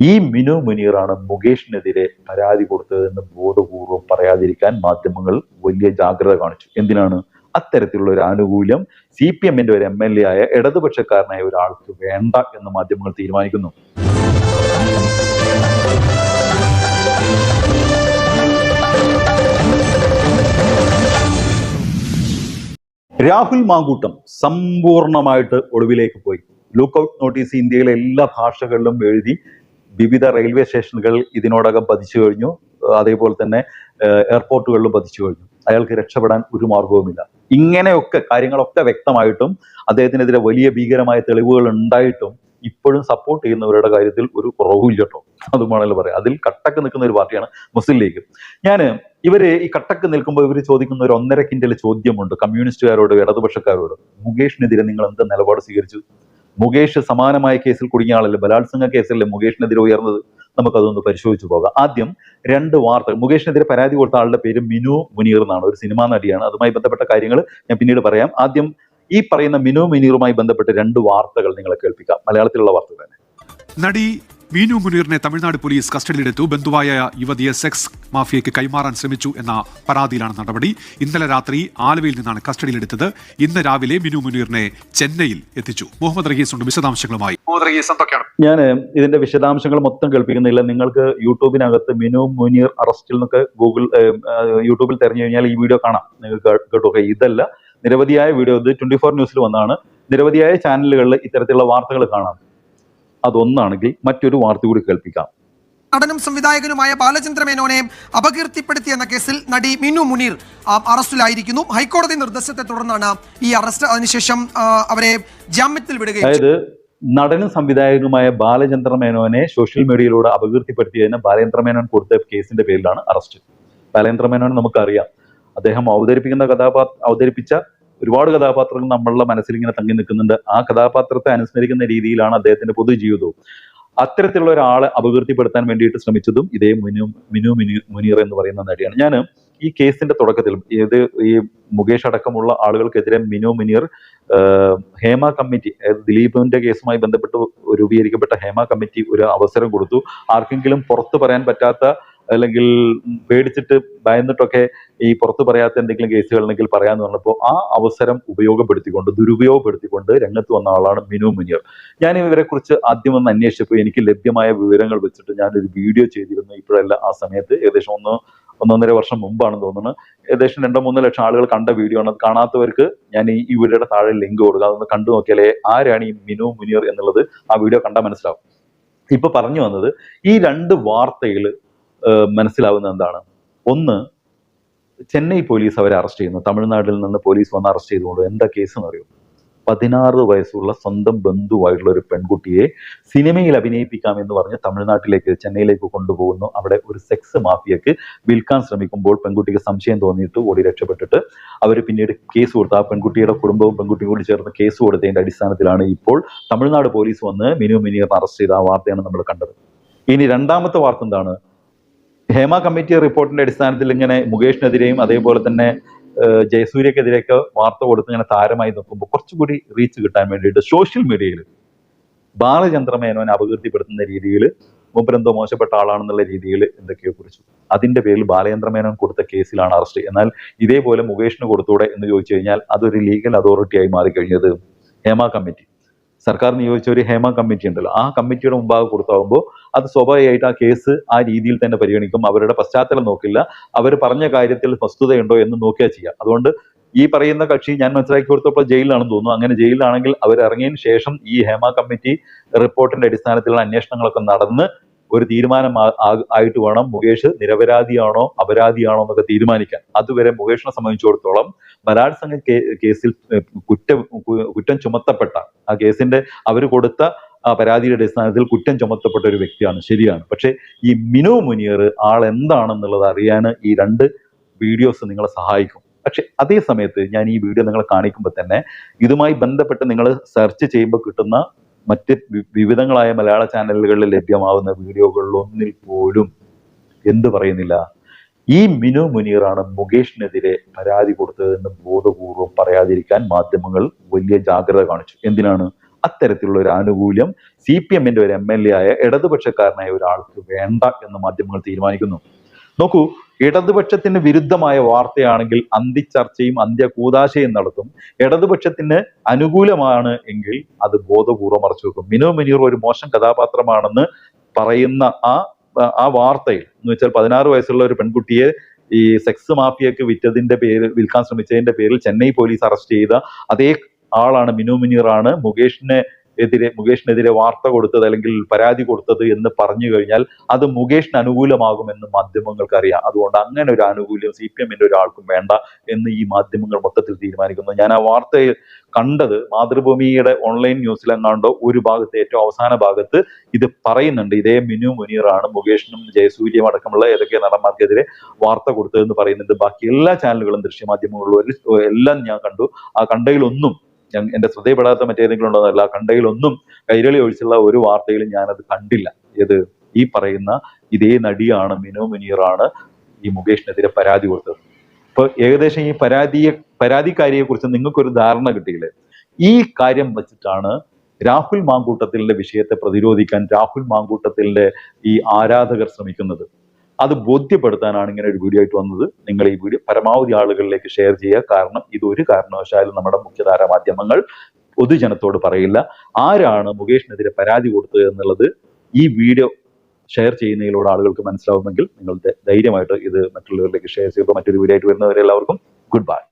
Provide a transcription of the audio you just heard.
ഈ മിനു മുനീറാണ് മുകേഷിനെതിരെ പരാതി കൊടുത്തതെന്ന് ബോധപൂർവം പറയാതിരിക്കാൻ മാധ്യമങ്ങൾ വലിയ ജാഗ്രത കാണിച്ചു. എന്തിനാണ്? അത്തരത്തിലുള്ള ഒരു ആനുകൂല്യം സി പി എമ്മിന്റെ ഒരു എം എൽ എ ആയ ഇടതുപക്ഷക്കാരനായ ഒരാൾക്ക് വേണ്ട എന്ന് മാധ്യമങ്ങൾ തീരുമാനിക്കുന്നു. രാഹുൽ മാങ്കൂട്ടം സമ്പൂർണമായിട്ട് ഒളിവിലേക്ക് പോയി. ലുക്ക് ഔട്ട് നോട്ടീസ് ഇന്ത്യയിലെ എല്ലാ ഭാഷകളിലും എഴുതി വിവിധ റെയിൽവേ സ്റ്റേഷനുകൾ ഇതിനോടകം പതിച്ചു കഴിഞ്ഞു. അതേപോലെ തന്നെ എയർപോർട്ടുകളിലും പതിച്ചു കഴിഞ്ഞു. അയാൾക്ക് രക്ഷപ്പെടാൻ ഒരു മാർഗവുമില്ല. ഇങ്ങനെയൊക്കെ കാര്യങ്ങളൊക്കെ വ്യക്തമായിട്ടും അദ്ദേഹത്തിനെതിരെ വലിയ ഭീകരമായ തെളിവുകൾ ഉണ്ടായിട്ടും ഇപ്പോഴും സപ്പോർട്ട് ചെയ്യുന്നവരുടെ കാര്യത്തിൽ ഒരു കുറവുമില്ല കേട്ടോ. അതുമാണല്ലോ പറയാം. അതിൽ കട്ടക്ക് നിൽക്കുന്ന ഒരു പാർട്ടിയാണ് മുസ്ലിം ലീഗ്. ഞാൻ ഇവർ ഈ കട്ടക്ക് നിൽക്കുമ്പോൾ ഇവർ ചോദിക്കുന്ന ഒരു ഒന്നര കിൻഡൽ ചോദ്യമുണ്ട്. കമ്മ്യൂണിസ്റ്റുകാരോട് ഇടതുപക്ഷക്കാരോട്. മുകേഷിനെതിരെ നിങ്ങൾ എന്ത് നിലപാട് സ്വീകരിച്ചു? മുകേഷ് സമാനമായ കേസിൽ കുടുങ്ങിയ ആളല്ലേ? ബലാത്സംഗ കേസിലല്ലേ മുകേഷിനെതിരെ ഉയർന്നത്? നമുക്കതൊന്ന് പരിശോധിച്ചു പോകാം. ആദ്യം രണ്ട് വാർത്തകൾ. മുകേഷിനെതിരെ പരാതി കൊടുത്ത ആളുടെ പേര് മിനു മുനീർ എന്നാണ്. ഒരു സിനിമാ നടിയാണ്. അതുമായി ബന്ധപ്പെട്ട കാര്യങ്ങൾ ഞാൻ പിന്നീട് പറയാം. ആദ്യം ഈ പറയുന്ന മിനു മുനീറുമായി ബന്ധപ്പെട്ട് രണ്ട് വാർത്തകൾ നിങ്ങളെ കേൾപ്പിക്കാം. മലയാളത്തിലുള്ള വാർത്തകൾ തന്നെ. നടി മീനു മുനീറിനെ തമിഴ്നാട് പോലീസ് കസ്റ്റഡിയിലെടുത്തു. ബന്ധുവായ യുവതിയെ സെക്സ് മാഫിയയ്ക്ക് കൈമാറാൻ ശ്രമിച്ചു എന്ന പരാതിയിലാണ് നടപടി. ഇന്നലെ രാത്രി ആലുവയിൽ നിന്നാണ് കസ്റ്റഡിയിലെടുത്തത്. ഇന്ന് രാവിലെ മിനു മുനീറിനെ ചെന്നൈയിൽ എത്തിച്ചു. മുഹമ്മദ് റഹീസ് ഉണ്ട്. വിശദാംശങ്ങളുമായി. മുഹമ്മദ് റഹീസ് എന്തൊക്കെയാണ്? ഞാൻ ഇതിന്റെ വിശദാംശങ്ങൾ മൊത്തം കേൾപ്പിക്കുന്നില്ല. നിങ്ങൾക്ക് യൂട്യൂബിനകത്ത് മിനു മുനീർ അറസ്റ്റിൽ നിന്നൊക്കെ ഗൂഗിൾ യൂട്യൂബിൽ തെരഞ്ഞു കഴിഞ്ഞാൽ ഈ വീഡിയോ കാണാം. നിങ്ങൾക്ക് കേട്ടോ ഇതല്ല നിരവധിയായ വീഡിയോ. ഇത് ട്വന്റി ഫോർ ന്യൂസിൽ വന്നാണ് നിരവധിയായ ചാനലുകളിൽ ഇത്തരത്തിലുള്ള വാർത്തകൾ കാണാം. അതൊന്നാണെങ്കിൽ മറ്റൊരു വാർത്ത കൂടി കേൾപ്പിക്കാം. നടനും സംവിധായകനുമായ ബാലചന്ദ്ര മേനോനെ അപകീർത്തിപ്പെടുത്തി എന്ന കേസിൽ നടി മിനു മുനീർ അറസ്റ്റിലായിരിക്കുന്നു. ഹൈക്കോടതി നിർദ്ദേശത്തെ തുടർന്നാണ് ഈ അറസ്റ്റ്. അതിനുശേഷം അവരെ ജാമ്യത്തിൽ വിടുകയും അതായത് നടനും സംവിധായകനുമായ ബാലചന്ദ്ര മേനോനെ സോഷ്യൽ മീഡിയയിലൂടെ അപകീർത്തിപ്പെടുത്തിയതിന് ബാലചന്ദ്ര മേനോൻ കൊടുത്ത കേസിന്റെ പേരിലാണ് അറസ്റ്റ്. ബാലചന്ദ്ര മേനോൻ നമുക്കറിയാം. അദ്ദേഹം അവതരിപ്പിക്കുന്ന കഥാപാത്ര അവതരിപ്പിച്ച ഒരുപാട് കഥാപാത്രങ്ങൾ നമ്മളുടെ മനസ്സിൽ ഇങ്ങനെ തങ്ങി നിൽക്കുന്നുണ്ട്. ആ കഥാപാത്രത്തെ അനുസ്മരിക്കുന്ന രീതിയിലാണ് അദ്ദേഹത്തിന്റെ പൊതുജീവിതവും. അത്തരത്തിലുള്ള ഒരാളെ അപകീർത്തിപ്പെടുത്താൻ വേണ്ടിയിട്ട് ശ്രമിച്ചതും ഇതേ മിനു മിനു മിനി മുനീർ എന്ന് പറയുന്ന നടിയാണ്. ഞാൻ ഈ കേസിന്റെ തുടക്കത്തിൽ ഇത് ഈ മുകേഷ് അടക്കമുള്ള ആളുകൾക്കെതിരെ മിനു മുനീർ ഹേമ കമ്മിറ്റി അതായത് ദിലീപിന്റെ കേസുമായി ബന്ധപ്പെട്ട് രൂപീകരിക്കപ്പെട്ട ഹേമ കമ്മിറ്റി ഒരു അവസരം കൊടുത്തു. ആർക്കെങ്കിലും പുറത്തു പറയാൻ പറ്റാത്ത അല്ലെങ്കിൽ പേടിച്ചിട്ട് ഭയന്നിട്ടൊക്കെ ഈ പുറത്തു പറയാത്ത എന്തെങ്കിലും കേസുകൾ ഉണ്ടെങ്കിൽ പറയാന്ന് പറഞ്ഞപ്പോൾ ആ അവസരം ഉപയോഗപ്പെടുത്തിക്കൊണ്ട് ദുരുപയോഗപ്പെടുത്തിക്കൊണ്ട് രംഗത്ത് വന്ന ആളാണ് മിനു മുനിയർ ഞാൻ ഇവരെക്കുറിച്ച് ആദ്യം ഒന്ന് അന്വേഷിച്ചപ്പോൾ എനിക്ക് ലഭ്യമായ വിവരങ്ങൾ വെച്ചിട്ട് ഞാനൊരു വീഡിയോ ചെയ്തിരുന്നു. ഇപ്പോഴല്ല ആ സമയത്ത് ഏകദേശം ഒന്ന് ഒന്നൊന്നര വർഷം മുമ്പാണെന്ന് തോന്നുന്നു. ഏകദേശം രണ്ടോ മൂന്നോ ലക്ഷം ആളുകൾ കണ്ട വീഡിയോ ആണ്. കാണാത്തവർക്ക് ഞാൻ ഈ വീഡിയോയുടെ താഴെ ലിങ്ക് കൊടുക്കുക അതൊന്ന് കണ്ടു നോക്കിയാലേ ആരാണ് ഈ മിനു മുനിയർ എന്നുള്ളത് ആ വീഡിയോ കണ്ടാൽ മനസ്സിലാവും. ഇപ്പൊ പറഞ്ഞു വന്നത് ഈ രണ്ട് വാർത്തയിൽ മനസ്സിലാവുന്ന എന്താണ്? ഒന്ന് ചെന്നൈ പോലീസ് അവരെ അറസ്റ്റ് ചെയ്യുന്നു. തമിഴ്നാട്ടിൽ നിന്ന് പോലീസ് വന്ന് അറസ്റ്റ് ചെയ്തുകൊണ്ട് എന്താ കേസ് എന്ന് അറിയോ പതിനാറ് വയസ്സുള്ള സ്വന്തം ബന്ധുവായിട്ടുള്ള ഒരു പെൺകുട്ടിയെ സിനിമയിൽ അഭിനയിപ്പിക്കാം എന്ന് പറഞ്ഞ് തമിഴ്നാട്ടിലേക്ക് ചെന്നൈയിലേക്ക് കൊണ്ടുപോകുന്നു. അവിടെ ഒരു സെക്സ് മാഫിയക്ക് വിൽക്കാൻ ശ്രമിക്കുമ്പോൾ പെൺകുട്ടിക്ക് സംശയം തോന്നിയിട്ട് ഓടി രക്ഷപ്പെട്ടിട്ട് അവർ പിന്നീട് കേസ് കൊടുത്ത് ആ പെൺകുട്ടിയുടെ കുടുംബവും പെൺകുട്ടിയും കൂടി ചേർന്ന് കേസ് കൊടുത്തതിന്റെ അടിസ്ഥാനത്തിലാണ് ഇപ്പോൾ തമിഴ്നാട് പോലീസ് വന്ന് മിനു മിനിയറിനെ അറസ്റ്റ് ചെയ്ത ആ വാർത്തയാണ് നമ്മൾ കണ്ടത്. ഇനി രണ്ടാമത്തെ വാർത്ത എന്താണ്? ഹേമ കമ്മിറ്റി റിപ്പോർട്ടിന്റെ അടിസ്ഥാനത്തിൽ ഇങ്ങനെ മുകേഷിനെതിരെയും അതേപോലെ തന്നെ ജയസൂര്യക്കെതിരെയൊക്കെ വാർത്ത കൊടുത്ത് ഇങ്ങനെ താരമായി നോക്കുമ്പോൾ കുറച്ചുകൂടി റീച്ച് കിട്ടാൻ വേണ്ടിയിട്ട് സോഷ്യൽ മീഡിയയിൽ ബാലചന്ദ്രമേനോനെ അപകീർത്തിപ്പെടുത്തുന്ന രീതിയിൽ മൂപ്പരെന്തോ മോശപ്പെട്ട ആളാണെന്നുള്ള രീതിയിൽ എന്തൊക്കെയോ കുറിച്ചു. അതിന്റെ പേരിൽ ബാലചന്ദ്രമേനോൻ കൊടുത്ത കേസിലാണ് അറസ്റ്റ്. എന്നാൽ ഇതേപോലെ മുകേഷിന് കൊടുത്തൂടെ എന്ന് ചോദിച്ചു കഴിഞ്ഞാൽ അതൊരു ലീഗൽ അതോറിറ്റി ആയി മാറിക്കഴിഞ്ഞത് ഹേമ കമ്മിറ്റി. സർക്കാർ നിയോഗിച്ച ഒരു ഹേമ കമ്മിറ്റി ഉണ്ടല്ലോ. ആ കമ്മിറ്റിയുടെ മുമ്പാകെ കൊടുത്താകുമ്പോൾ അത് സ്വാഭാവികമായിട്ട് ആ കേസ് ആ രീതിയിൽ തന്നെ പരിഗണിക്കും. അവരുടെ പശ്ചാത്തലം നോക്കില്ല. അവർ പറഞ്ഞ കാര്യത്തിൽ വസ്തുതയുണ്ടോ എന്ന് നോക്കിയാൽ ചെയ്യാം. അതുകൊണ്ട് ഈ പറയുന്ന കക്ഷി ഞാൻ മനസ്സിലാക്കി കൊടുത്തപ്പോൾ ജയിലിലാണെന്ന് തോന്നുന്നു. അങ്ങനെ ജയിലിലാണെങ്കിൽ അവർ ഇറങ്ങിയതിന് ശേഷം ഈ ഹേമ കമ്മിറ്റി റിപ്പോർട്ടിന്റെ അടിസ്ഥാനത്തിലുള്ള അന്വേഷണങ്ങളൊക്കെ നടന്ന് ഒരു തീരുമാനം ആയിട്ട് വേണം മുകേഷ് നിരപരാധിയാണോ അപരാധിയാണോ എന്നൊക്കെ തീരുമാനിക്കാൻ. അതുവരെ മുകേഷിനെ സംബന്ധിച്ചിടത്തോളം ബലാത്സംഗ കേസിൽ കുറ്റം കുറ്റം ചുമത്തപ്പെട്ട ആ കേസിന്റെ അവർ കൊടുത്ത ആ പരാതിയുടെ അടിസ്ഥാനത്തിൽ കുറ്റം ചുമത്തപ്പെട്ട ഒരു വ്യക്തിയാണ്. ശരിയാണ്. പക്ഷെ ഈ മിനു മുനിയർ ആൾ എന്താണെന്നുള്ളത് അറിയാൻ ഈ രണ്ട് വീഡിയോസ് നിങ്ങളെ സഹായിക്കും. പക്ഷെ അതേ സമയത്ത് ഞാൻ ഈ വീഡിയോ നിങ്ങളെ കാണിക്കുമ്പോൾ തന്നെ ഇതുമായി ബന്ധപ്പെട്ട് നിങ്ങൾ സെർച്ച് ചെയ്യുമ്പോൾ കിട്ടുന്ന മറ്റ് വിവിധങ്ങളായ മലയാള ചാനലുകളിൽ ലഭ്യമാവുന്ന വീഡിയോകളിൽ ഒന്നിൽ പോലും എന്ത് പറയുന്നില്ല? ഈ മിനു മുനീറാണ് മുകേഷിനെതിരെ പരാതി കൊടുത്തതെന്ന് ബോധപൂർവം പറയാതിരിക്കാൻ മാധ്യമങ്ങൾ വലിയ ജാഗ്രത കാണിച്ചു. എന്തിനാണ്? അത്തരത്തിലുള്ള ഒരു ആനുകൂല്യം സി പി എമ്മിന്റെ ഒരു എം എൽ എ ആയ ഇടതുപക്ഷക്കാരനായ ഒരാൾക്ക് വേണ്ട എന്ന് മാധ്യമങ്ങൾ തീരുമാനിക്കുന്നു. നോക്കൂ ഇടതുപക്ഷത്തിന് വിരുദ്ധമായ വാർത്തയാണെങ്കിൽ അന്തിച്ചർച്ചയും അന്ത്യകൂതാശയും നടത്തും. ഇടതുപക്ഷത്തിന് അനുകൂലമാണ് എങ്കിൽ അത് ബോധപൂർവം മറച്ചു വെക്കും. മിനു മുനീർ ഒരു മോശം കഥാപാത്രമാണെന്ന് പറയുന്ന ആ ആ വാർത്തയിൽ എന്ന് വെച്ചാൽ പതിനാറ് വയസ്സുള്ള ഒരു പെൺകുട്ടിയെ ഈ സെക്സ് മാഫിയക്ക് വിറ്റതിന്റെ പേര് വിൽക്കാൻ ശ്രമിച്ചതിന്റെ പേരിൽ ചെന്നൈ പോലീസ് അറസ്റ്റ് ചെയ്ത അതേ ആളാണ് മിനു മുനീറാണ്. മുകേഷിനെ എതിരെ മുകേഷിനെതിരെ വാർത്ത കൊടുത്തത് അല്ലെങ്കിൽ പരാതി കൊടുത്തത് എന്ന് പറഞ്ഞു കഴിഞ്ഞാൽ അത് മുകേഷിന് അനുകൂലമാകുമെന്ന് മാധ്യമങ്ങൾക്ക് അറിയാം. അതുകൊണ്ട് അങ്ങനെ ഒരു ആനുകൂല്യം സി പി എമ്മിന്റെ ഒരാൾക്കും വേണ്ട എന്ന് ഈ മാധ്യമങ്ങൾ മൊത്തത്തിൽ തീരുമാനിക്കുന്നു. ഞാൻ ആ വാർത്തയിൽ കണ്ടത് മാതൃഭൂമിയുടെ ഓൺലൈൻ ന്യൂസിലെങ്ങാണ്ടോ ഒരു ഭാഗത്ത് ഏറ്റവും അവസാന ഭാഗത്ത് ഇത് പറയുന്നുണ്ട്. ഇതേ മിനു മുനീറാണ് മുകേഷിനും ജയസൂര്യയും അടക്കമുള്ള ഏതൊക്കെ നടന്മാർക്കെതിരെ വാർത്ത കൊടുത്തതെന്ന് പറയുന്നുണ്ട്. ബാക്കി എല്ലാ ചാനലുകളും ദൃശ്യമാധ്യമങ്ങളിലും എല്ലാം ഞാൻ കണ്ടു. ആ കണ്ടതിലൊന്നും ഞാൻ എന്റെ ശ്രദ്ധയിൽപ്പെടാത്ത മറ്റേതെങ്കിലും ഉണ്ടോ എന്നല്ല കണ്ടതിലൊന്നും കൈരളി ഒഴിച്ചുള്ള ഒരു വാർത്തയിലും ഞാനത് കണ്ടില്ല. ഏത് ഈ പറയുന്ന ഇതേ നടിയാണ് മിനു മുനീറാണ് ഈ മുകേഷിനെതിരെ പരാതി കൊടുത്തത്. ഇപ്പൊ ഏകദേശം ഈ പരാതിയെ പരാതിക്കാരിയെ കുറിച്ച് നിങ്ങൾക്കൊരു ധാരണ കിട്ടിയില്ലേ? ഈ കാര്യം വെച്ചിട്ടാണ് രാഹുൽ മാങ്കൂട്ടത്തിലിന്റെ വിഷയത്തെ പ്രതിരോധിക്കാൻ രാഹുൽ മാങ്കൂട്ടത്തിലിന്റെ ഈ ആരാധകർ ശ്രമിക്കുന്നത്. അത് ബോധ്യപ്പെടുത്താനാണ് ഇങ്ങനെ ഒരു വീഡിയോ ആയിട്ട് വന്നത്. നിങ്ങൾ ഈ വീഡിയോ പരമാവധി ആളുകളിലേക്ക് ഷെയർ ചെയ്യുക. കാരണം ഇത് ഒരു കാരണവശാലും നമ്മുടെ മുഖ്യധാര മാധ്യമങ്ങൾ പൊതുജനത്തോട് പറയില്ല. ആരാണ് മുകേഷിനെതിരെ പരാതി കൊടുത്തത് എന്നുള്ളത് ഈ വീഡിയോ ഷെയർ ചെയ്യുന്നതിലൂടെ ആളുകൾക്ക് മനസ്സിലാവുമെങ്കിൽ നിങ്ങൾ ധൈര്യമായിട്ട് ഇത് മറ്റുള്ളവരിലേക്ക് ഷെയർ ചെയ്യുമ്പോൾ മറ്റൊരു വീഡിയോ ആയിട്ട് വരുന്നവരെല്ലാവർക്കും ഗുഡ് ബൈ